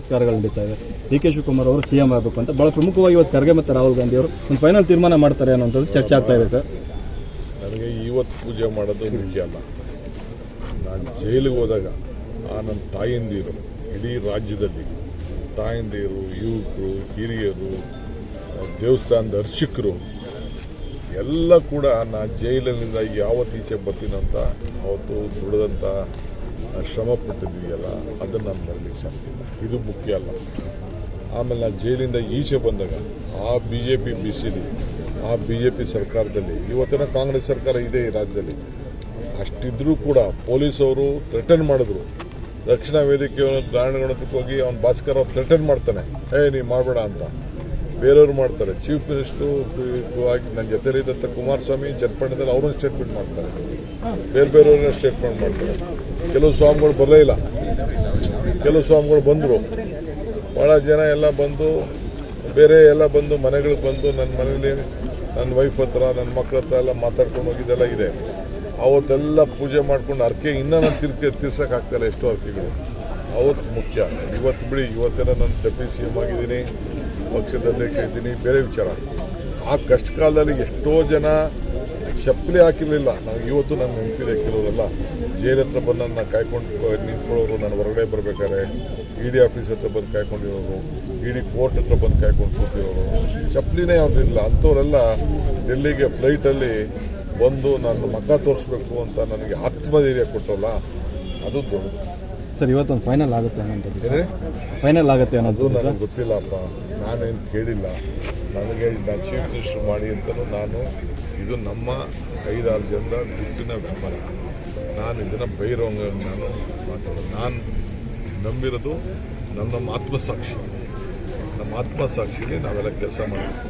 ಪುನಸ್ಕಾರಗಳು ನಡೀತಾ ಇದೆ. D K Shivakumar ಅವರು ಸಿ ಎಂ ಆಗಬೇಕು ಅಂತ ಬಹಳ ಪ್ರಮುಖವಾಗಿ ಇವತ್ತು ಖರ್ಗೆ ಮತ್ತು ರಾಹುಲ್ ಗಾಂಧಿ ಅವರು ಒಂದು ಫೈನಲ್ ತೀರ್ಮಾನ ಮಾಡ್ತಾರೆ ಅನ್ನೋಂಥದ್ದು ಚರ್ಚೆ ಆಗ್ತಾ ಇದೆ, ಸರ್. ನನಗೆ ಇವತ್ತು ಪೂಜೆ ಮಾಡೋದು ಮುಖ್ಯ ಅಲ್ಲ. ನಾನು ಜೈಲಿಗೆ ಹೋದಾಗ ಆ ನನ್ನ ತಾಯಂದಿರು ಇಡೀ ರಾಜ್ಯದಲ್ಲಿ, ತಾಯಂದಿರು, ಯುವಕರು, ಹಿರಿಯರು, ದೇವಸ್ಥಾನದ ಅರ್ಚಕರು, ಎಲ್ಲ ಕೂಡ ನಾನು ಜೈಲಿನಿಂದ ಯಾವತ್ತು ಈಚೆ ಬರ್ತೀನಂತ ಅವತ್ತು ದುಡಿದಂಥ ಶ್ರಮ ಪಟ್ಟಿದ್ದೀಯಲ್ಲ, ಅದನ್ನು ನಾನು ಮರಲಿಕ್ಕೆ ಸಾಧ್ಯ. ಇದು ಮುಖ್ಯ ಅಲ್ಲ. ಆಮೇಲೆ ನಾನು ಜೈಲಿಂದ ಈಚೆ ಬಂದಾಗ, ಆ B J P B C D ಆ ಬಿ ಜೆ ಪಿ ಸರ್ಕಾರದಲ್ಲಿ, ಇವತ್ತಿನ ಕಾಂಗ್ರೆಸ್ ಸರ್ಕಾರ ಇದೆ ಈ ರಾಜ್ಯದಲ್ಲಿ. ಅಷ್ಟಿದ್ರೂ ಕೂಡ ಪೊಲೀಸವರು ಥ್ರೆಟನ್ ಮಾಡಿದ್ರು. ರಕ್ಷಣಾ ವೇದಿಕೆ ದಾರಣಗಣಕ್ಕೆ ಹೋಗಿ ಅವ್ನು ಭಾಸ್ಕರ್ ಅವ್ರು ಥ್ರೆಟನ್ ಮಾಡ್ತಾನೆ. ಏ ನೀವು ಮಾಡಬೇಡ ಅಂತ. ಬೇರೆಯವರು ಮಾಡ್ತಾರೆ. ಚೀಫ್ ಮಿನಿಸ್ಟ್ರು ಆಗಿ ನನ್ನ ಜೊತೆಲಿದ್ದಂಥ ಕುಮಾರಸ್ವಾಮಿ ಚನ್ನಪಟ್ಟಣದಲ್ಲಿ ಅವರೊಂದು ಸ್ಟೇಟ್ಮೆಂಟ್ ಮಾಡ್ತಾರೆ. ಬೇರೆ ಬೇರೆಯವ್ರನ್ನ ಸ್ಟೇಟ್ಮೆಂಟ್ ಮಾಡ್ತಾರೆ. ಕೆಲವು ಸ್ವಾಮಿಗಳು ಬರಲೇ ಇಲ್ಲ. ಕೆಲವು ಸ್ವಾಮಿಗಳು ಬಂದರು. ಭಾಳ ಜನ ಎಲ್ಲ ಬಂದು, ಬೇರೆ ಎಲ್ಲ ಬಂದು, ಮನೆಗಳಿಗೆ ಬಂದು ನನ್ನ ಮನೇಲಿ ನನ್ನ ವೈಫ್ ಹತ್ರ ನನ್ನ ಮಕ್ಕಳ ಹತ್ರ ಎಲ್ಲ ಮಾತಾಡ್ಕೊಂಡು ಹೋಗಿದ್ದೆಲ್ಲ ಇದೆ. ಅವತ್ತೆಲ್ಲ ಪೂಜೆ ಮಾಡ್ಕೊಂಡು ಅರ್ಕೆ ಇನ್ನೂ ನಾನು ತಿರ್ಕೆ ತೀರ್ಸೋಕ್ಕಾಗ್ತಾಯಿಲ್ಲ ಎಷ್ಟೋ ಅರ್ಕೆಗಳು ಅವತ್ತು ಮುಖ್ಯ. ಇವತ್ತು ಬಿಡಿ, ಇವತ್ತೆಲ್ಲ ನಾನು ಡೆಪ್ಯೂಟಿ ಸಿ ಎಂ ಆಗಿದ್ದೀನಿ ಪಕ್ಷದ ಅಧ್ಯಕ್ಷ ಇದ್ದೀನಿ ಬೇರೆ ವಿಚಾರ. ಆ ಕಷ್ಟ ಕಾಲದಲ್ಲಿ ಎಷ್ಟೋ ಜನ ಚಪ್ಪಲಿ ಹಾಕಿರಲಿಲ್ಲ. ನನಗೆ ಇವತ್ತು ನಾನು ನೆನಪಿದೆ ಕೆಲವರೆಲ್ಲ. ಜೈಲ್ ಹತ್ರ ಬಂದು ನನ್ನ ಕಾಯ್ಕೊಂಡು ನಿಂತ್ಕೊಳ್ಳೋರು ನಾನು ಹೊರಗಡೆ ಬರಬೇಕಾದ್ರೆ ಇ ಡಿ ಆಫೀಸ್ ಹತ್ರ ಬಂದು ಕಾಯ್ಕೊಂಡಿರೋರು ಇ ಡಿ ಕೋರ್ಟ್ ಹತ್ರ ಬಂದು ಕಾಯ್ಕೊಂಡು ಕೂತಿರೋರು. ಚಪ್ಪಲಿನೇ ಅವ್ರಿಲ್ಲ ಅಂಥವರೆಲ್ಲ ಡೆಲ್ಲಿಗೆ ಫ್ಲೈಟಲ್ಲಿ ಬಂದು ನಾನು ಮಕ್ಕ ತೋರಿಸ್ಬೇಕು ಅಂತ ನನಗೆ ಆತ್ಮಧೈರ್ಯ ಕೊಟ್ಟವಲ್ಲ ಅದು ದೊಡ್ಡ ಸರ್ ಇವತ್ತೊಂದು ಫೈನಲ್ ಆಗುತ್ತೆ ಅನ್ನೋದು. ಫೈನಲ್ ಆಗುತ್ತೆ ಅನ್ನೋದು ನನಗೆ ಗೊತ್ತಿಲ್ಲಪ್ಪ ನಾನೇನು ಕೇಳಿಲ್ಲ. ನನಗೆ ನಾನು ಚೀಫ್ ಮಿನಿಸ್ಟರ್ ಮಾಡಿ ಅಂತಲೂ ನಾನು ಇದು ನಮ್ಮ ಐದಾರು ಜನದ ದುಡ್ಡಿನ ವ್ಯಾಪಾರ ನಾನು ಇದನ್ನು ಬೈರೋಂಗ ನಾನು ಮಾತಾಡೋದು. ನಾನು ನಂಬಿರೋದು ನನ್ನ ಆತ್ಮಸಾಕ್ಷಿ. ನಮ್ಮ ಆತ್ಮಸಾಕ್ಷಿಗೆ ನಾವೆಲ್ಲ ಕೆಲಸ ಮಾಡಬೇಕು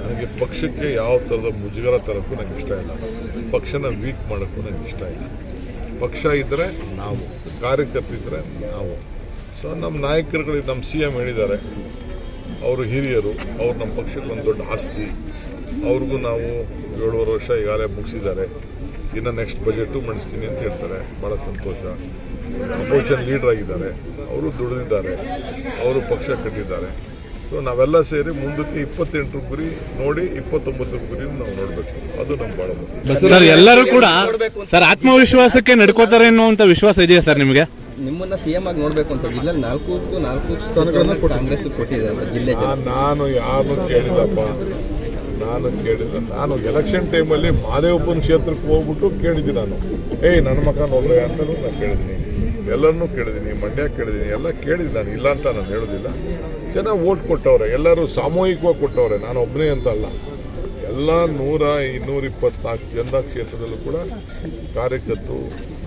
ನನಗೆ ಪಕ್ಷಕ್ಕೆ ಯಾವ ಥರದ ಮುಜುಗರ ತರೋಕ್ಕೂ ನನಗೆ ಇಷ್ಟ ಇಲ್ಲ. ಪಕ್ಷನ ವೀಕ್ ಮಾಡೋಕ್ಕೂ ನನಗೆ ಇಷ್ಟ ಇಲ್ಲ. ಪಕ್ಷ ಇದ್ದರೆ ನಾವು ಕಾರ್ಯಕರ್ತರಿದ್ದರೆ ನಾವು. ಸೊ ನಮ್ಮ ನಾಯಕರುಗಳು ನಮ್ಮ ಸಿ ಎಂ ಹೇಳಿದ್ದಾರೆ. ಅವರು ಹಿರಿಯರು, ಅವ್ರು ನಮ್ಮ ಪಕ್ಷಕ್ಕೆ ಒಂದು ದೊಡ್ಡ ಆಸ್ತಿ. ಅವ್ರಿಗೂ ನಾವು ಏಳುವರೆ ವರ್ಷ ಈಗಾಗಲೇ ಮುಗಿಸಿದ್ದಾರೆ. ಇನ್ನು ನೆಕ್ಸ್ಟ್ ಬಜೆಟು ಮಂಡಿಸ್ತೀನಿ ಅಂತ ಹೇಳ್ತಾರೆ. ಭಾಳ ಸಂತೋಷ. ಅಪೋಸಿಷನ್ ಲೀಡರ್ ಆಗಿದ್ದಾರೆ. ಅವರು ದುಡಿದಿದ್ದಾರೆ. ಅವರು ಪಕ್ಷ ಕಟ್ಟಿದ್ದಾರೆ. ಸೊ ನಾವೆಲ್ಲ ಸೇರಿ ಮುಂದಕ್ಕೆ ಇಪ್ಪತ್ತೆಂಟು ಗುರಿ ನೋಡಿ ಇಪ್ಪತ್ತೊಂಬತ್ತು ಗುರಿ ನಾವು ನೋಡಬೇಕು. ಅದು ನಮ್ಗೆ ಭಾಳ ಮುಖ್ಯ. ಸರ್ ಎಲ್ಲರೂ ಕೂಡ ಸರ್ ಆತ್ಮವಿಶ್ವಾಸಕ್ಕೆ ನಡ್ಕೋತಾರೆ ಅನ್ನುವಂಥ ವಿಶ್ವಾಸ ಇದೆಯಾ ಸರ್ ನಿಮಗೆ? ನಿಮ್ಮನ್ನ ಸಿಎಂ ಆಗಿ ನೋಡ್ಬೇಕು ಅಂತ ಜಿಲ್ಲೆಯಲ್ಲಿ ನಾಲ್ಕು ನಾಲ್ಕು ಸ್ಥಾನಗಳನ್ನ ಕಾಂಗ್ರೆಸ್ ಕೊಟ್ಟಿದ್ದಾರೆ ಜಿಲ್ಲೆ ನಾನು ಯಾರನ್ನು ಕೇಳಿಲ್ಲಪ್ಪ ನಾನು ಕೇಳಿದ್ರೆ ನಾನು ಎಲೆಕ್ಷನ್ ಟೈಮಲ್ಲಿ ಮಾದೇವಪ್ಪನ ಕ್ಷೇತ್ರಕ್ಕೆ ಹೋಗ್ಬಿಟ್ಟು ಕೇಳಿದ್ದೆ ನಾನು. ಏಯ್, ನನ್ನ ಮಕ್ಕ ನೋಡ್ರೆ ಅಂತಲೂ ನಾನು ಕೇಳಿದ್ದೀನಿ. ಎಲ್ಲರನ್ನೂ ಕೇಳಿದ್ದೀನಿ, ಮಂಡ್ಯ ಕೇಳಿದ್ದೀನಿ, ಎಲ್ಲ ಕೇಳಿದ್ದೀನಿ ನಾನು. ಇಲ್ಲ ಅಂತ ನಾನು ಹೇಳೋದಿಲ್ಲ. ಜನ ಓಟ್ ಕೊಟ್ಟವ್ರೆ, ಎಲ್ಲರೂ ಸಾಮೂಹಿಕವಾಗಿ ಕೊಟ್ಟವ್ರೆ. ನಾನು ಒಬ್ಬನೇ ಅಂತ ಅಲ್ಲ ಎಲ್ಲ ನೂರ ಇನ್ನೂರ ಇಪ್ಪತ್ನಾಲ್ಕು ಜನದ ಕ್ಷೇತ್ರದಲ್ಲೂ ಕೂಡ ಕಾರ್ಯಕರ್ತರು,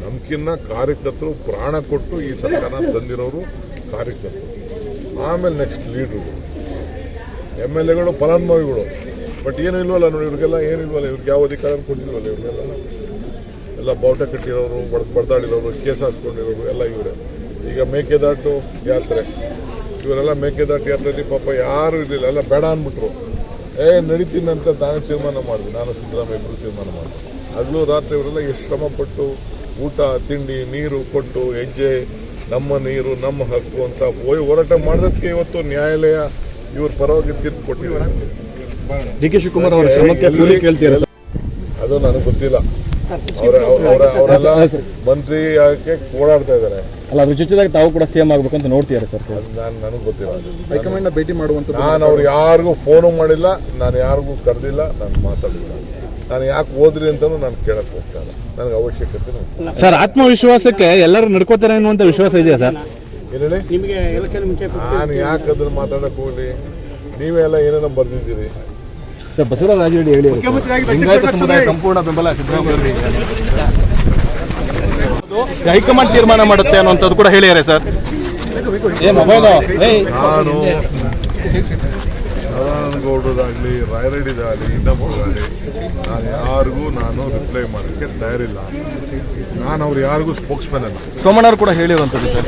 ನಮ್ಕಿನ್ನ ಕಾರ್ಯಕರ್ತರು ಪ್ರಾಣ ಕೊಟ್ಟು ಈ ಸರ್ಕಾರ ತಂದಿರೋರು ಕಾರ್ಯಕರ್ತರು. ಆಮೇಲೆ ನೆಕ್ಸ್ಟ್ ಲೀಡ್ರುಗಳು ಎಂ ಎಲ್ ಎಗಳು ಫಲಾನುಭವಿಗಳು ಬಟ್ ಏನು ಇಲ್ವಲ್ಲ ನೋಡಿ, ಇವ್ರಿಗೆಲ್ಲ ಏನು ಇಲ್ವಲ್ಲ, ಇವ್ರಿಗೆ ಯಾವ ಅಧಿಕಾರ ಕೊಟ್ಟಿಲ್ವಲ್ಲ ಇವ್ರಿಗೆಲ್ಲ? ಎಲ್ಲ ಬಾವುಟ ಕಟ್ಟಿರೋರು, ಬಡ್ ಬಡ್ದಾಡಿರೋರು ಕೇಸ್ ಹಾಕ್ಕೊಂಡಿರೋರು ಎಲ್ಲ ಇವರೇ. ಈಗ ಮೇಕೆದಾಟು ಯಾತ್ರೆ. ಇವರೆಲ್ಲ ಮೇಕೆದಾಟು ಯಾತ್ರೆಯಲ್ಲಿ ಪಾಪ ಯಾರು ಇರಲಿಲ್ಲ, ಎಲ್ಲ ಬೇಡ ಅಂದ್ಬಿಟ್ರು. ಏ, ನಡೀತೀನಿ ಅಂತ ನಾನು ತೀರ್ಮಾನ ಮಾಡಿದೆ ನಾನು ಸಿದ್ದರಾಮಯ್ಯ ಇಬ್ಬರು ತೀರ್ಮಾನ ಮಾಡಿದೆ ಹಗಲು ರಾತ್ರಿ ಇವರೆಲ್ಲ ಎಷ್ಟು ಶ್ರಮಪಟ್ಟು ಊಟ, ತಿಂಡಿ, ನೀರು ಕೊಟ್ಟು, ಹೆಜ್ಜೆ, ನಮ್ಮ ನೀರು, ನಮ್ಮ ಹಕ್ಕು ಅಂತ ಹೋಯ್ ಹೋರಾಟ ಮಾಡಿದಕ್ಕೆ ಇವತ್ತು ನ್ಯಾಯಾಲಯ ಇವ್ರ ಪರವಾಗಿ ತೀರ್ಪು ಕೊಟ್ಟಿದ್ದಾರೆ ಡಿ ಕೆ ಶಿವಕುಮಾರ್ ಅವರ ಶ್ರಮಕ್ಕೆ ಕೂಲಿ ಕೇಳ್ತೀರಾ? ಅದು ನನಗೆ ಗೊತ್ತಿಲ್ಲ. ಅವರ ಅವರ ಅವರೆಲ್ಲ ಮಂತ್ರಿ ಆಗಕ್ಕೆ ಓಡಾಡ್ತಾ ಇದ್ದಾರೆ? ಅಲ್ಲ ಅದ್ರ ಜೊತೆಗೆ ತಾವು ಕೂಡ ಸೇಮ್ ಆಗ್ಬೇಕಂತ ಆಗಬೇಕು ಅಂತ ನೋಡ್ತೀರಾ ಸರ್. ಅದು ನಾನು ನನಗೆ ಗೊತ್ತಿಲ್ಲ. ಹೈಕಮಾಂಡ್ ಭೇಟಿ ಮಾಡುವಂತ ನಾನು ಅವ್ರು ಯಾರಿಗೂ ಫೋನು ಮಾಡಿಲ್ಲ ನಾನು ಯಾರಿಗೂ ಕರೆದಿಲ್ಲ ನಾನು ಮಾತಾಡಿಲ್ಲ. ನಾನು ಯಾಕೆ ಹೋದ್ರಿ ಅಂತಲೂ ನಾನು ಕೇಳಕ್ಕೆ ಹೋಗ್ತಾ ಇಲ್ಲ. ನನಗೆ ಅವಶ್ಯಕತೆ ಇಲ್ಲ. ಸರ್ ಆತ್ಮವಿಶ್ವಾಸಕ್ಕೆ ಎಲ್ಲರೂ ನಡ್ಕೋತಾರೆ ಅನ್ನುವಂತ ವಿಶ್ವಾಸ ಇದೆಯಾ ಸರ್? ನಾನು ಯಾಕೆ ಅದನ್ನ ಮಾತಾಡಕ್ಕೆ ಹೋಗ್ಲಿ? ನೀವೇ ಎಲ್ಲ ಏನೇನೋ ಬರ್ದಿದ್ದೀರಿ. ಸರ್ ಬಸವರಾಜ ರಾಜರೆಡ್ಡಿ ಹೇಳಿ ಲಿಂಗಾಯತ ಸಮುದಾಯ ಸಂಪೂರ್ಣ ಬೆಂಬಲ ಸಿದ್ದರಾಮಯ್ಯ ಹೈಕಮಾಂಡ್ ತೀರ್ಮಾನ ಮಾಡುತ್ತೆ ಅನ್ನುವಂಥದ್ದು ಕೂಡ ಹೇಳಿದ್ದಾರೆ ಸರ್. ಏ ಮೊಬೈಲ್ ನಾನು ರಾಯರೆಡ್ಡಿದಾಗಲಿ ಇನ್ನೊಬ್ಬರಾಗಲಿ ನಾನು ಯಾರಿಗೂ ನಾನು ರಿಪ್ಲೈ ಮಾಡೋಕ್ಕೆ ತಯಾರಿಲ್ಲ. ನಾನು ಅವ್ರು ಯಾರಿಗೂ ಸ್ಪೋಕ್ಸ್ಮನ್ ಅಲ್ಲ. ಸೋಮಣ್ಣವ್ರು ಕೂಡ ಹೇಳಿರುವಂಥದ್ದು sir.